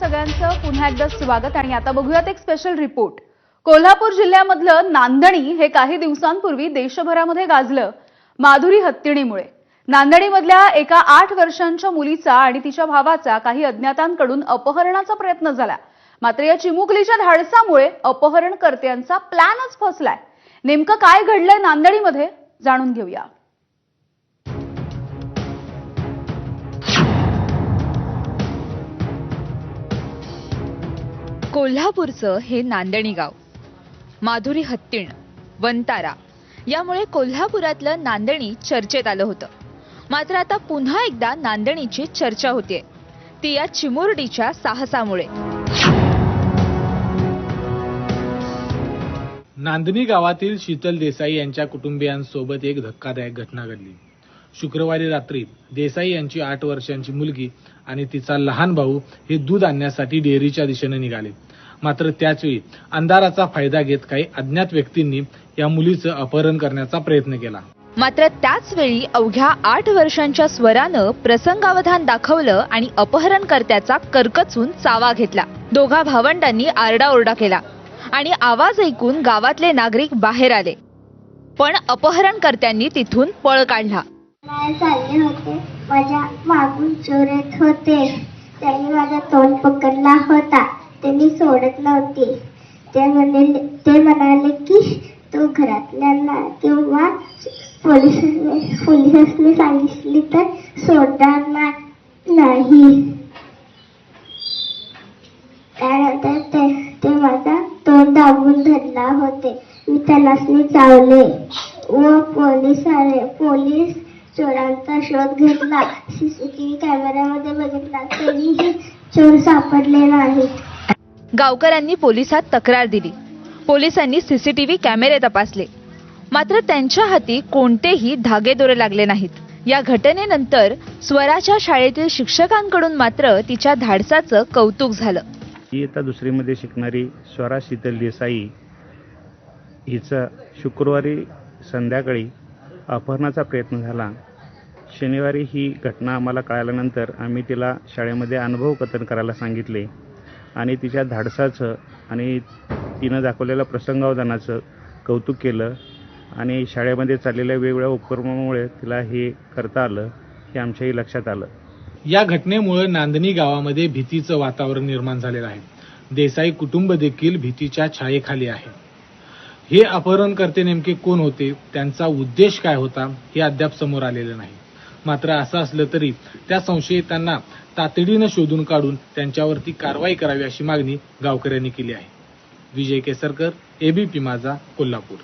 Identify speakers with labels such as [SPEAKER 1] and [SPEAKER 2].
[SPEAKER 1] सगळ्यांचं पुन्हा एकदा स्वागत आणि आता बघूयात एक स्पेशल रिपोर्ट कोल्हापूर जिल्ह्यामधलं नांदणी हे काही दिवसांपूर्वी देशभरामध्ये गाजलं माधुरी हत्तीणीमुळे. नांदणीमधल्या एका आठ वर्षांच्या मुलीचा आणि तिच्या भावाचा काही अज्ञातांकडून अपहरणाचा प्रयत्न झाला. मात्र या चिमुकलीच्या धाडसामुळे अपहरणकर्त्यांचा प्लॅनच फसलाय. नेमकं काय घडलंय नांदणीमध्ये जाणून घेऊया.
[SPEAKER 2] कोल्हापूरचं हे नांदणी गाव. माधुरी हत्तीण वंतारा. यामुळे कोल्हापुरातलं नांदणी चर्चेत आलं होतं. मात्र आता पुन्हा एकदा नांदणीची चर्चा होतीये. ती या चिमुरडीच्या साहसामुळे.
[SPEAKER 3] नांदणी गावातील शीतल देसाई यांच्या कुटुंबियांसोबत एक धक्कादायक घटना घडली. शुक्रवारी रात्री देसाई यांची आठ वर्षांची मुलगी आणि तिचा लहान भाऊ हे दूध आणण्यासाठी डेअरीच्या दिशेने निघाले. मात्र त्याचवेळी अंधाराचा फायदा घेत काही अज्ञात व्यक्तींनी या मुलीचं अपहरण करण्याचा प्रयत्न केला.
[SPEAKER 2] मात्र त्याच वेळी अवघ्या आठ वर्षांच्या स्वरानं प्रसंगावधान दाखवलं आणि अपहरणकर्त्याचा कर्कचून चावा घेतला. दोघा भावंडांनी आरडाओरडा केला आणि आवाज ऐकून गावातले नागरिक बाहेर आले. पण अपहरणकर्त्यांनी तिथून पळ काढला.
[SPEAKER 4] बाहेर चालले होते. माझ्या मागून चोर येत होते. त्यांनी माझा तोंड पकडला होता. त्यांनी सोडत नव्हते. ते म्हणाले ते म्हणाले की तू घरातल्यांना किंवा पोलिसांनी पोलिसांनी सांगितली तर सोडणार ना- नाही. त्यानंतर ते ते माझा तोंड दाबून धरला होते. मी त्यालाच चावले व पोलीस आले पोलीस चोरांचा शोध घेतला. सीसीटीव्ही कॅमेऱ्यामध्ये बघितला तरीही चोर सापडले नाहीत
[SPEAKER 2] गावकऱ्यांनी पोलिसात तक्रार दिली. पोलिसांनी सीसीटीव्ही कॅमेरे तपासले. मात्र त्यांच्या हाती कोणतेही धागेदोरे लागले नाहीत. या घटनेनंतर स्वराच्या शाळेतील शिक्षकांकडून मात्र तिच्या धाडसाचं कौतुक झालं.
[SPEAKER 5] ही आता दुसरीमध्ये शिकणारी स्वरा शीतल देसाई. हिचा शुक्रवारी संध्याकाळी अपहरणाचा प्रयत्न झाला. शनिवारी ही घटना आम्हाला कळाल्यानंतर आम्ही तिला शाळेमध्ये अनुभव कथन करायला सांगितले आणि तिच्या धाडसाचं आणि तिनं दाखवलेल्या प्रसंगावधानाचं कौतुक केलं आणि शाळेमध्ये चाललेल्या वेगवेगळ्या उपक्रमामुळे तिला हे करता आलं हे आमच्याही लक्षात आलं.
[SPEAKER 3] या घटनेमुळे नांदणी गावामध्ये भीतीचं वातावरण निर्माण झालेलं आहे. देसाई कुटुंब देखील भीतीच्या छायेखाली आहे. हे अपहरणकर्ते नेमके कोण होते? त्यांचा उद्देश काय होता? हे अद्याप समोर आलेलं नाही. मात्र असं असलं तरी त्या संशयितांना तातडीनं शोधून काढून त्यांच्यावरती कारवाई करावी अशी मागणी गावकऱ्यांनी केली आहे. विजय केसरकर एबीपी माझा कोल्हापूर.